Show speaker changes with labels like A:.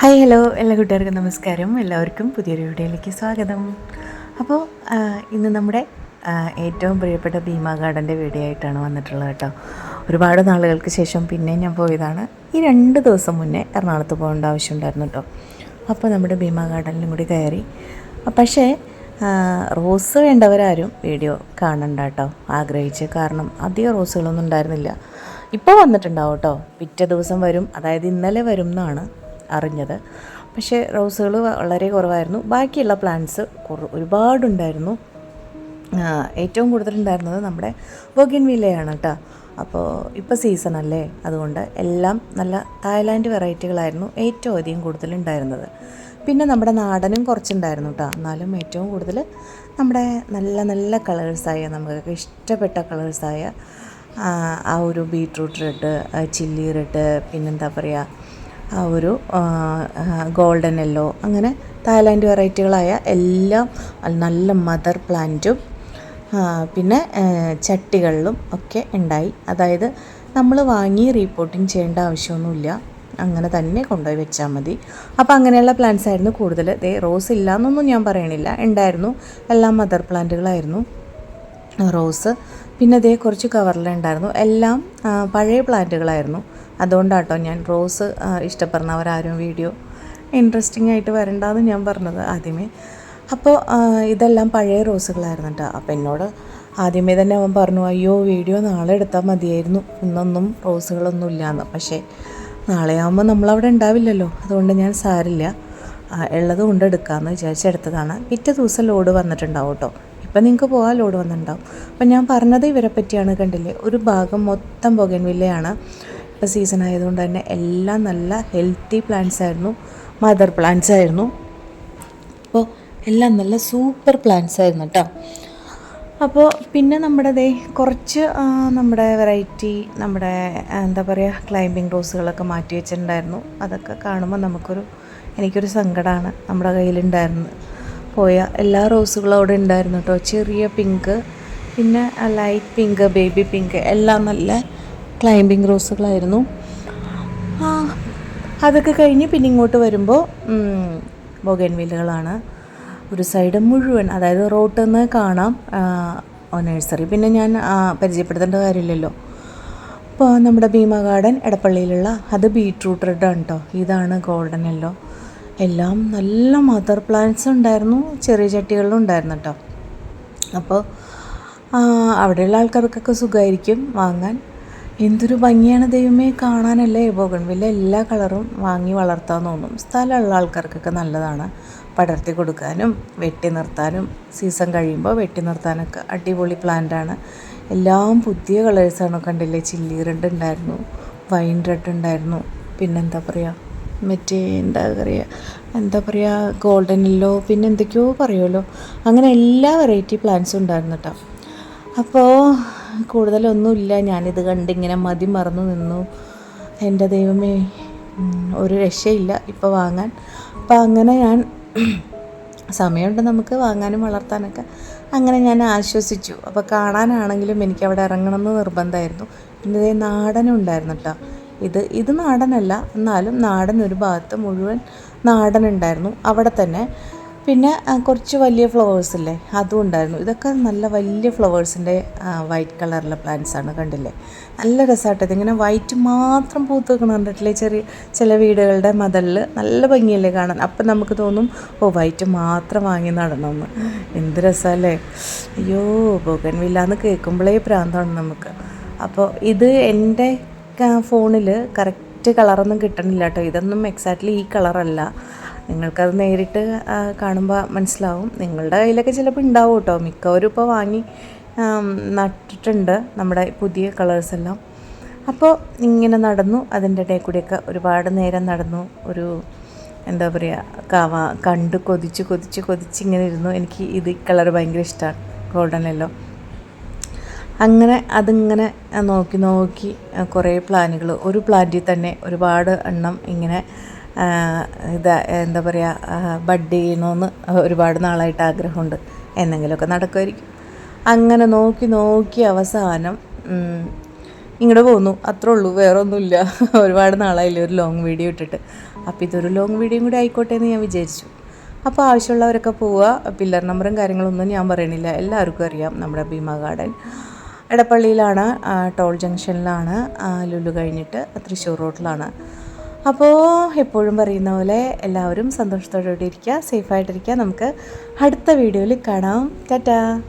A: Hi hello എല്ലാ കൂട്ടുകാർക്കും നമസ്കാരം. എല്ലാവർക്കും പുതിയൊരു വീഡിയോയിലേക്ക് സ്വാഗതം. അപ്പോൾ ഇന്ന് നമ്മുടെ ഏറ്റവും പ്രിയപ്പെട്ട ഭീമാ ഗാർഡന്റെ വീഡിയോ ആയിട്ടാണ് വന്നിട്ടുള്ളത് കേട്ടോ. ഒരുപാട് നാളുകൾക്ക് ശേഷം പിന്നെ ഞാൻ പോയതാണ്. ഈ രണ്ട് ദിവസം മുന്നേ എറണാകുളത്ത് പോകേണ്ട ആവശ്യമുണ്ടായിരുന്നു കേട്ടോ. അപ്പോൾ നമ്മുടെ ഭീമാ ഗാർഡനിലും കൂടി കയറി. പക്ഷേ റോസ് വേണ്ടവരാരും വീഡിയോ കാണണ്ട കേട്ടോ. ആഗ്രഹിച്ച് കാരണം അധികം റോസുകളൊന്നും ഉണ്ടായിരുന്നില്ല. ഇപ്പോൾ വന്നിട്ടുണ്ടാവും കേട്ടോ. പിറ്റേ ദിവസം വരും. അതായത് ഇന്നലെ വരും എന്നാണ് അറിഞ്ഞത്. പക്ഷേ റോസുകൾ വളരെ കുറവായിരുന്നു. ബാക്കിയുള്ള പ്ലാന്റ്സ് ഒരുപാടുണ്ടായിരുന്നു. ഏറ്റവും കൂടുതലുണ്ടായിരുന്നത് നമ്മുടെ ബോഗിൻ വില്ലയാണ് കേട്ടോ അപ്പോൾ ഇപ്പോൾ സീസൺ അല്ലേ? അതുകൊണ്ട് എല്ലാം നല്ല തായ്ലാൻഡ് വെറൈറ്റികളായിരുന്നു ഏറ്റവും അധികം കൂടുതലുണ്ടായിരുന്നത്. പിന്നെ നമ്മുടെ നാടനും കുറച്ചുണ്ടായിരുന്നു കേട്ടോ എന്നാലും ഏറ്റവും കൂടുതൽ നമ്മുടെ നല്ല നല്ല കളേഴ്സായ നമുക്കൊക്കെ ഇഷ്ടപ്പെട്ട കളേഴ്സായ ആ ഒരു ബീട്രൂട്ട് റെഡ് ചില്ലി റെഡ് പിന്നെന്താ പറയുക ആ ഒരു ഗോൾഡൻ യെല്ലോ അങ്ങനെ തായ്ലാൻഡ് വെറൈറ്റികളായ എല്ലാം നല്ല മദർ പ്ലാന്റും പിന്നെ ചട്ടികളിലും ഒക്കെ ഉണ്ടായി. അതായത് നമ്മൾ വാങ്ങി റീപോർട്ടിങ് ചെയ്യേണ്ട ആവശ്യമൊന്നുമില്ല. അങ്ങനെ തന്നെ കൊണ്ടുപോയി വെച്ചാൽ മതി. അപ്പോൾ അങ്ങനെയുള്ള പ്ലാന്റ്സ് ആയിരുന്നു കൂടുതൽ ദേ റോസ് ഇല്ല എന്നൊന്നും ഞാൻ പറയണില്ല. ഉണ്ടായിരുന്നു. എല്ലാം മദർ പ്ലാന്റുകളായിരുന്നു റോസ് പിന്നെ ദേ കുറച്ച് കവറിലുണ്ടായിരുന്നു എല്ലാം പഴയ പ്ലാന്റുകളായിരുന്നു അതുകൊണ്ടാട്ടോ ഞാൻ റോസ് ഇഷ്ടപ്പെടുന്നവരാരും വീഡിയോ ഇൻട്രസ്റ്റിംഗ് ആയിട്ട് വരണ്ടെന്ന് ഞാൻ പറഞ്ഞത് ആദ്യമേ. അപ്പോൾ ഇതെല്ലാം പഴയ റോസുകളായിരുന്നു കേട്ടോ അപ്പോൾ എന്നോട് ആദ്യമേ തന്നെ അവൻ പറഞ്ഞു അയ്യോ വീഡിയോ നാളെ എടുത്താൽ മതിയായിരുന്നു. ഇന്നൊന്നും റോസുകളൊന്നും ഇല്ലയെന്ന് പക്ഷേ നാളെ ആകുമ്പോൾ നമ്മളവിടെ ഉണ്ടാവില്ലല്ലോ. അതുകൊണ്ട് ഞാൻ സാരില്ല. ഉള്ളത് കൊണ്ട് എടുക്കാമെന്ന് വിചാരിച്ചെടുത്തതാണ് പിറ്റേ ദിവസം ലോഡ് വന്നിട്ടുണ്ടാവും കേട്ടോ ഇപ്പം നിങ്ങൾക്ക് പോകാൻ ലോഡ് വന്നിട്ടുണ്ടാവും. അപ്പം ഞാൻ പറഞ്ഞത് ഇവരെ പറ്റിയാണ് കണ്ടില്ലേ? ഒരു ഭാഗം മൊത്തം ബൊഗൻവില്ലയാണ് ഇപ്പോൾ സീസൺ ആയതുകൊണ്ട് തന്നെ എല്ലാം നല്ല ഹെൽത്തി പ്ലാന്റ്സ് ആയിരുന്നു. മദർ പ്ലാന്റ്സ് ആയിരുന്നു. അപ്പോൾ എല്ലാം നല്ല സൂപ്പർ പ്ലാന്റ്സ് ആയിരുന്നു കേട്ടോ അപ്പോൾ പിന്നെ നമ്മുടെ ദേ കുറച്ച് നമ്മുടെ വെറൈറ്റി നമ്മുടെ എന്താ പറയുക ക്ലൈമ്പിംഗ് റോസുകളൊക്കെ മാറ്റി വെച്ചിട്ടുണ്ടായിരുന്നു. അതൊക്കെ കാണുമ്പോൾ നമുക്കൊരു എനിക്കൊരു സങ്കടമാണ് നമ്മുടെ കയ്യിലുണ്ടായിരുന്നു പോയ എല്ലാ റോസുകളും അവിടെ ഉണ്ടായിരുന്നു കേട്ടോ ചെറിയ പിങ്ക് പിന്നെ ലൈറ്റ് പിങ്ക് ബേബി പിങ്ക് എല്ലാം നല്ല ക്ലൈമ്പിംഗ് റോസുകളായിരുന്നു. അതൊക്കെ കഴിഞ്ഞ് പിന്നെ ഇങ്ങോട്ട് വരുമ്പോൾ ബൊഗൻവില്ലകളാണ് ഒരു സൈഡ് മുഴുവൻ അതായത് റോട്ടിൽ നിന്ന് കാണാം നഴ്സറി. പിന്നെ ഞാൻ പരിചയപ്പെടുത്തേണ്ട കാര്യമില്ലല്ലോ. ഇപ്പോൾ നമ്മുടെ ഭീമ ഗാർഡൻ എടപ്പള്ളിയിലുള്ള അത് ബീട്രൂട്ട് ആണ് കേട്ടോ ഇതാണ് ഗോൾഡൻ യെല്ലോ. എല്ലാം നല്ല മദർ പ്ലാന്റ്സ് ഉണ്ടായിരുന്നു ചെറിയ ചട്ടികളിലും ഉണ്ടായിരുന്നു കേട്ടോ അപ്പോൾ അവിടെയുള്ള ആൾക്കാർക്കൊക്കെ സുഖമായിരിക്കും വാങ്ങാൻ. എന്തൊരു ഭംഗിയാണ് ദൈവമേ കാണാനല്ലേ? ബോഗൺവില്ല എല്ലാ കളറും വാങ്ങി വളർത്താൻ തോന്നും. സ്ഥലമുള്ള ആൾക്കാർക്കൊക്കെ നല്ലതാണ്. പടർത്തി കൊടുക്കാനും വെട്ടി നിർത്താനും സീസൺ കഴിയുമ്പോൾ വെട്ടി നിർത്താനൊക്കെ അടിപൊളി പ്ലാന്റ് ആണ്. എല്ലാം പുതിയ കളേഴ്സാണ് കണ്ടില്ലേ? ചില്ലി റെഡ് ഉണ്ടായിരുന്നു വൈൻ റെഡ് ഉണ്ടായിരുന്നു. പിന്നെന്താ പറയുക മറ്റേ എന്താ പറയുക എന്താ പറയുക ഗോൾഡൻ യെല്ലോ പിന്നെ എന്തൊക്കെയോ പറയുമല്ലോ അങ്ങനെ എല്ലാ വെറൈറ്റി പ്ലാന്റ്സും ഉണ്ടായിരുന്നു കേട്ടോ അപ്പോൾ കൂടുതലൊന്നുമില്ല. ഞാനിത് കണ്ട് ഇങ്ങനെ മതി മറന്നു നിന്നു. എന്റെ ദൈവമേ ഒരു രക്ഷയില്ല ഇപ്പോൾ വാങ്ങാൻ. അപ്പോൾ അങ്ങനെ ഞാൻ സമയമുണ്ട് നമുക്ക് വാങ്ങാനും വളർത്താനൊക്കെ. അങ്ങനെ ഞാൻ ആശ്വസിച്ചു. അപ്പോൾ കാണാനാണെങ്കിലും എനിക്ക് അവിടെ ഇറങ്ങണം എന്ന് നിർബന്ധമായിരുന്നു. പിന്നെ ഇതേ നാടനും ഉണ്ടായിരുന്നു കേട്ടോ ഇത് ഇത് നാടനല്ല. എന്നാലും നാടൻ ഒരു ഭാഗത്ത് മുഴുവൻ നാടനുണ്ടായിരുന്നു അവിടെ തന്നെ പിന്നെ കുറച്ച് വലിയ ഫ്ലവേഴ്സ് ഇല്ലേ? അതും ഉണ്ടായിരുന്നു. ഇതൊക്കെ നല്ല വലിയ ഫ്ലവേഴ്സിന്റെ വൈറ്റ് കളറിലെ പ്ലാന്റ്സ് ആണ്. കണ്ടില്ലേ? നല്ല രസമായിട്ട് ഇതിങ്ങനെ വൈറ്റ് മാത്രം പൂത്ത് വെക്കണം കണ്ടിട്ടില്ലേ? ചെറിയ ചില വീടുകളുടെ മതലിൽ നല്ല ഭംഗിയല്ലേ കാണാൻ. അപ്പം നമുക്ക് തോന്നും ഓ വൈറ്റ് മാത്രം വാങ്ങി നടണമെന്ന് എന്ത് രസമല്ലേ അയ്യോ ബോഗൻവില്ലാന്ന് കേൾക്കുമ്പോഴേ പ്രാന്തമാണ് നമുക്ക്. അപ്പോൾ ഇത് എന്റെ ഫോണിൽ കറക്റ്റ് കളറൊന്നും കിട്ടണില്ല കേട്ടോ ഇതൊന്നും എക്സാക്ട്ലി ഈ കളറല്ല നിങ്ങൾക്കത് നേരിട്ട് കാണുമ്പോൾ മനസ്സിലാവും. നിങ്ങളുടെ കയ്യിലൊക്കെ ചിലപ്പോൾ ഉണ്ടാവും കേട്ടോ. മിക്കവരും ഇപ്പോൾ വാങ്ങി നട്ടിട്ടുണ്ട് നമ്മുടെ പുതിയ കളേഴ്സ് എല്ലാം. അപ്പോൾ ഇങ്ങനെ നടന്നു. അതിന്റെ ഇടയിൽ കൂടിയൊക്കെ ഒരുപാട് നേരം നടന്നു. ഒരു എന്താ പറയുക കവ കണ്ട് കൊതിച്ച് കൊതിച്ച് കൊതിച്ച് ഇങ്ങനെ ഇരുന്നു. എനിക്ക് ഇത് കളർ ഭയങ്കര ഇഷ്ടമാണ് ഗോൾഡൻ യെല്ലോ അങ്ങനെ അതിങ്ങനെ നോക്കി നോക്കി കുറേ പ്ലാനുകൾ ഒരു പ്ലാന്റിൽ തന്നെ ഒരുപാട് എണ്ണം ഇങ്ങനെ ഇത് എന്താ പറയുക ബഡ് ചെയ്യണമെന്ന് ഒരുപാട് നാളായിട്ട് ആഗ്രഹമുണ്ട്. എന്തെങ്കിലുമൊക്കെ നടക്കുമായിരിക്കും. അങ്ങനെ നോക്കി നോക്കി അവസാനം ഇങ്ങോട്ട് പോന്നു. അത്രേ ഉള്ളൂ വേറെ ഒന്നുമില്ല ഒരുപാട് നാളായില്ലേ ഒരു ലോങ് വീഡിയോ ഇട്ടിട്ട്. അപ്പോൾ ഇതൊരു ലോങ് വീഡിയോയും കൂടി ആയിക്കോട്ടെ എന്ന് ഞാൻ വിചാരിച്ചു. അപ്പോൾ ആവശ്യമുള്ളവരൊക്കെ പോവുക. പില്ലർ നമ്പറും കാര്യങ്ങളൊന്നും ഞാൻ പറയണില്ല. എല്ലാവർക്കും അറിയാം. നമ്മുടെ ഭീമ ഗാർഡൻ എടപ്പള്ളിയിലാണ് ടോൾ ജംഗ്ഷനിലാണ് ലുലു കഴിഞ്ഞിട്ട് തൃശ്ശൂർ റോഡിലാണ് അപ്പോൾ എപ്പോഴും പറയുന്ന പോലെ എല്ലാവരും സന്തോഷത്തോടെ ഇരിക്കുക സേഫായിട്ടിരിക്കുക നമുക്ക് അടുത്ത വീഡിയോയിൽ കാണാം. ടാറ്റാ.